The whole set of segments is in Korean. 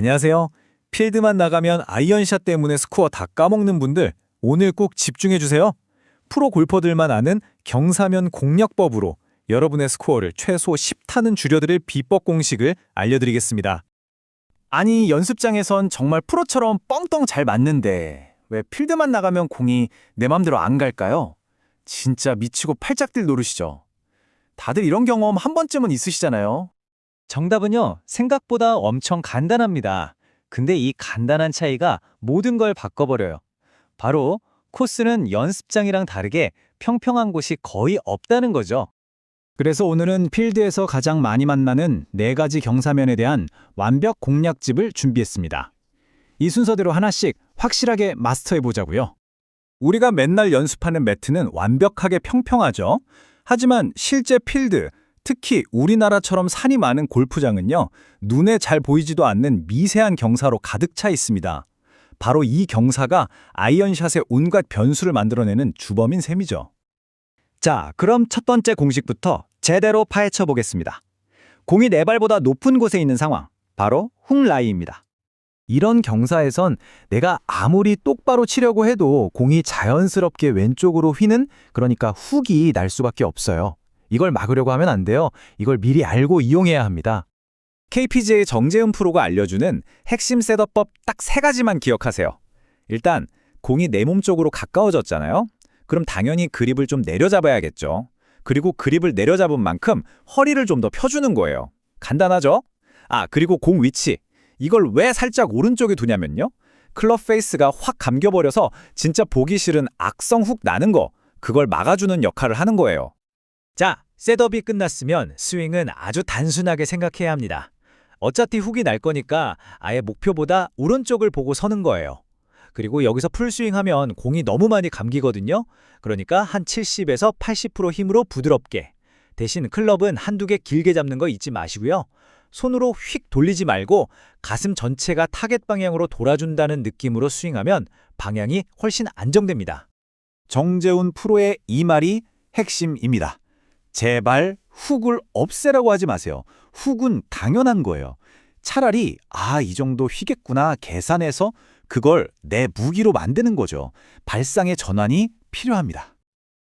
안녕하세요. 필드만 나가면 아이언샷 때문에 스코어 다 까먹는 분들 오늘 꼭 집중해 주세요. 프로 골퍼들만 아는 경사면 공략법으로 여러분의 스코어를 최소 10타는 줄여드릴 비법 공식을 알려드리겠습니다. 아니 연습장에선 정말 프로처럼 뻥뻥 잘 맞는데 왜 필드만 나가면 공이 내 맘대로 안 갈까요? 진짜 미치고 팔짝들 노르시죠. 다들 이런 경험 한 번쯤은 있으시잖아요. 정답은요, 생각보다 엄청 간단합니다. 근데 이 간단한 차이가 모든 걸 바꿔버려요. 바로 코스는 연습장이랑 다르게 평평한 곳이 거의 없다는 거죠. 그래서 오늘은 필드에서 가장 많이 만나는 네 가지 경사면에 대한 완벽 공략집을 준비했습니다. 이 순서대로 하나씩 확실하게 마스터해 보자고요. 우리가 맨날 연습하는 매트는 완벽하게 평평하죠. 하지만 실제 필드, 특히 우리나라처럼 산이 많은 골프장은요, 눈에 잘 보이지도 않는 미세한 경사로 가득 차 있습니다. 바로 이 경사가 아이언샷의 온갖 변수를 만들어내는 주범인 셈이죠. 자, 그럼 첫 번째 공식부터 제대로 파헤쳐 보겠습니다. 공이 네 발보다 높은 곳에 있는 상황, 바로 훅라이입니다. 이런 경사에선 내가 아무리 똑바로 치려고 해도 공이 자연스럽게 왼쪽으로 휘는 그러니까 훅이 날 수밖에 없어요. 이걸 막으려고 하면 안 돼요. 이걸 미리 알고 이용해야 합니다. KPGA 정재은 프로가 알려주는 핵심 셋업법 딱 세 가지만 기억하세요. 일단 공이 내 몸 쪽으로 가까워졌잖아요. 그럼 당연히 그립을 좀 내려잡아야겠죠. 그리고 그립을 내려잡은 만큼 허리를 좀 더 펴주는 거예요. 간단하죠? 아, 그리고 공 위치. 이걸 왜 살짝 오른쪽에 두냐면요. 클럽 페이스가 확 감겨버려서 진짜 보기 싫은 악성 훅 나는 거, 그걸 막아주는 역할을 하는 거예요. 자, 셋업이 끝났으면 스윙은 아주 단순하게 생각해야 합니다. 어차피 훅이 날 거니까 아예 목표보다 오른쪽을 보고 서는 거예요. 그리고 여기서 풀스윙하면 공이 너무 많이 감기거든요. 그러니까 한 70에서 80% 힘으로 부드럽게. 대신 클럽은 한두 개 길게 잡는 거 잊지 마시고요. 손으로 휙 돌리지 말고 가슴 전체가 타겟 방향으로 돌아준다는 느낌으로 스윙하면 방향이 훨씬 안정됩니다. 정재훈 프로의 이 말이 핵심입니다. 제발 훅을 없애라고 하지 마세요. 훅은 당연한 거예요. 차라리 아, 이 정도 휘겠구나 계산해서 그걸 내 무기로 만드는 거죠. 발상의 전환이 필요합니다.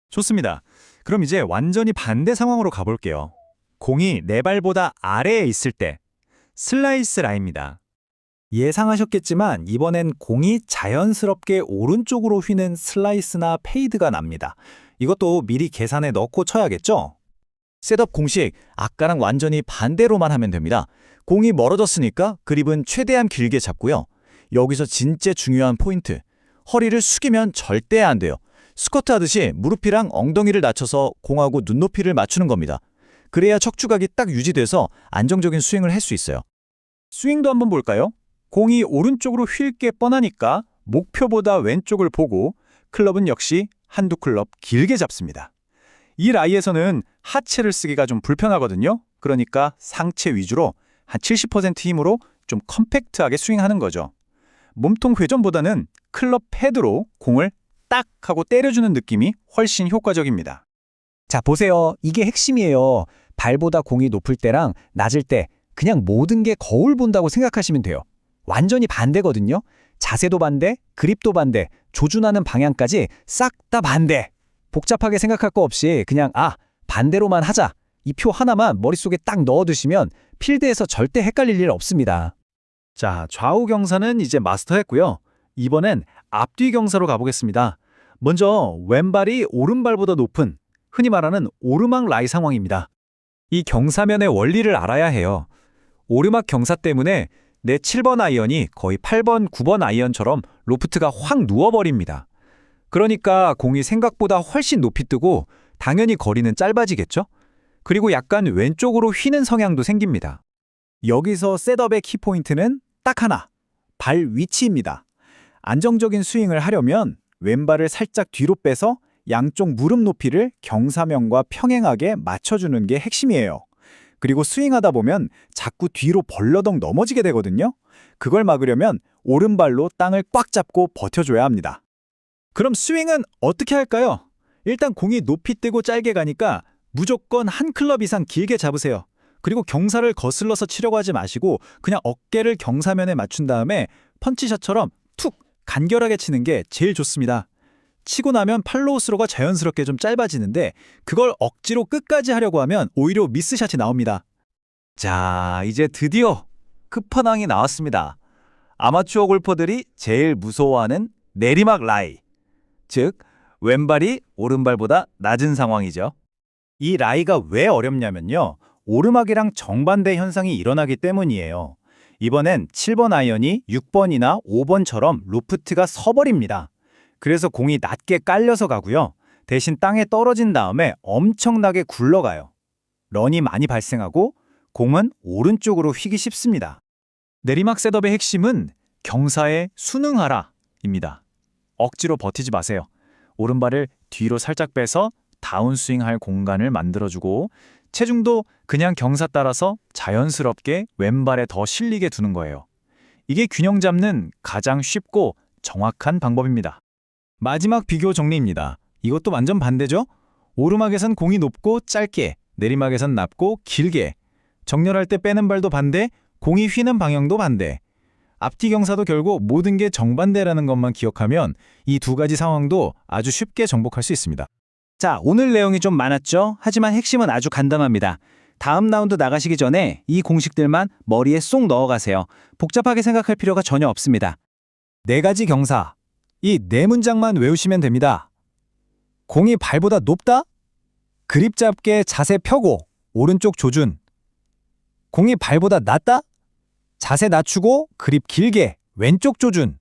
좋습니다. 그럼 이제 완전히 반대 상황으로 가볼게요. 공이 내 발보다 아래에 있을 때 슬라이스 라인입니다. 예상하셨겠지만 이번엔 공이 자연스럽게 오른쪽으로 휘는 슬라이스나 페이드가 납니다. 이것도 미리 계산에 넣고 쳐야겠죠? 셋업 공식, 아까랑 완전히 반대로만 하면 됩니다. 공이 멀어졌으니까 그립은 최대한 길게 잡고요. 여기서 진짜 중요한 포인트. 허리를 숙이면 절대 안 돼요. 스쿼트 하듯이 무릎이랑 엉덩이를 낮춰서 공하고 눈높이를 맞추는 겁니다. 그래야 척추각이 딱 유지돼서 안정적인 스윙을 할 수 있어요. 스윙도 한번 볼까요? 공이 오른쪽으로 휠 게 뻔하니까 목표보다 왼쪽을 보고 클럽은 역시 한두 클럽 길게 잡습니다. 이 라이에서는 하체를 쓰기가 좀 불편하거든요. 그러니까 상체 위주로 한 70% 힘으로 좀 컴팩트하게 스윙하는 거죠. 몸통 회전보다는 클럽 패드로 공을 딱 하고 때려주는 느낌이 훨씬 효과적입니다. 자, 보세요. 이게 핵심이에요. 발보다 공이 높을 때랑 낮을 때 그냥 모든 게 거울 본다고 생각하시면 돼요. 완전히 반대거든요. 자세도 반대, 그립도 반대, 조준하는 방향까지 싹 다 반대. 복잡하게 생각할 거 없이 그냥 아, 반대로만 하자. 이 표 하나만 머릿속에 딱 넣어두시면 필드에서 절대 헷갈릴 일 없습니다. 자, 좌우 경사는 이제 마스터했고요. 이번엔 앞뒤 경사로 가보겠습니다. 먼저 왼발이 오른발보다 높은 흔히 말하는 오르막 라이 상황입니다. 이 경사면의 원리를 알아야 해요. 오르막 경사 때문에 내 7번 아이언이 거의 8번, 9번 아이언처럼 로프트가 확 누워버립니다. 그러니까 공이 생각보다 훨씬 높이 뜨고 당연히 거리는 짧아지겠죠? 그리고 약간 왼쪽으로 휘는 성향도 생깁니다. 여기서 셋업의 키포인트는 딱 하나, 발 위치입니다. 안정적인 스윙을 하려면 왼발을 살짝 뒤로 빼서 양쪽 무릎 높이를 경사면과 평행하게 맞춰주는 게 핵심이에요. 그리고 스윙하다 보면 자꾸 뒤로 벌러덩 넘어지게 되거든요. 그걸 막으려면 오른발로 땅을 꽉 잡고 버텨줘야 합니다. 그럼 스윙은 어떻게 할까요? 일단 공이 높이 뜨고 짧게 가니까 무조건 한 클럽 이상 길게 잡으세요. 그리고 경사를 거슬러서 치려고 하지 마시고 그냥 어깨를 경사면에 맞춘 다음에 펀치샷처럼 툭 간결하게 치는 게 제일 좋습니다. 치고 나면 팔로우 스로가 자연스럽게 좀 짧아지는데 그걸 억지로 끝까지 하려고 하면 오히려 미스샷이 나옵니다. 자, 이제 드디어 끝판왕이 나왔습니다. 아마추어 골퍼들이 제일 무서워하는 내리막 라이. 즉, 왼발이 오른발보다 낮은 상황이죠. 이 라이가 왜 어렵냐면요. 오르막이랑 정반대 현상이 일어나기 때문이에요. 이번엔 7번 아이언이 6번이나 5번처럼 로프트가 서버립니다. 그래서 공이 낮게 깔려서 가고요. 대신 땅에 떨어진 다음에 엄청나게 굴러가요. 런이 많이 발생하고 공은 오른쪽으로 휘기 쉽습니다. 내리막 셋업의 핵심은 경사에 순응하라입니다. 억지로 버티지 마세요. 오른발을 뒤로 살짝 빼서 다운스윙할 공간을 만들어주고 체중도 그냥 경사 따라서 자연스럽게 왼발에 더 실리게 두는 거예요. 이게 균형 잡는 가장 쉽고 정확한 방법입니다. 마지막 비교 정리입니다. 이것도 완전 반대죠? 오르막에선 공이 높고 짧게, 내리막에선 낮고 길게, 정렬할 때 빼는 발도 반대, 공이 휘는 방향도 반대. 앞뒤 경사도 결국 모든 게 정반대라는 것만 기억하면 이 두 가지 상황도 아주 쉽게 정복할 수 있습니다. 자, 오늘 내용이 좀 많았죠? 하지만 핵심은 아주 간단합니다. 다음 라운드 나가시기 전에 이 공식들만 머리에 쏙 넣어가세요. 복잡하게 생각할 필요가 전혀 없습니다. 네 가지 경사. 이 네 문장만 외우시면 됩니다. 공이 발보다 높다? 그립 잡게 자세 펴고 오른쪽 조준. 공이 발보다 낮다? 자세 낮추고 그립 길게 왼쪽 조준.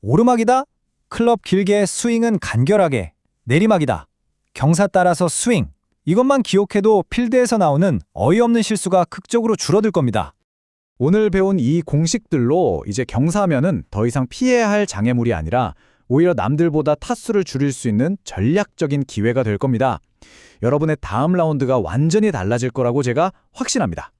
오르막이다? 클럽 길게 스윙은 간결하게. 내리막이다. 경사 따라서 스윙. 이것만 기억해도 필드에서 나오는 어이없는 실수가 극적으로 줄어들 겁니다. 오늘 배운 이 공식들로 이제 경사면은 더 이상 피해야 할 장애물이 아니라 오히려 남들보다 타수를 줄일 수 있는 전략적인 기회가 될 겁니다. 여러분의 다음 라운드가 완전히 달라질 거라고 제가 확신합니다.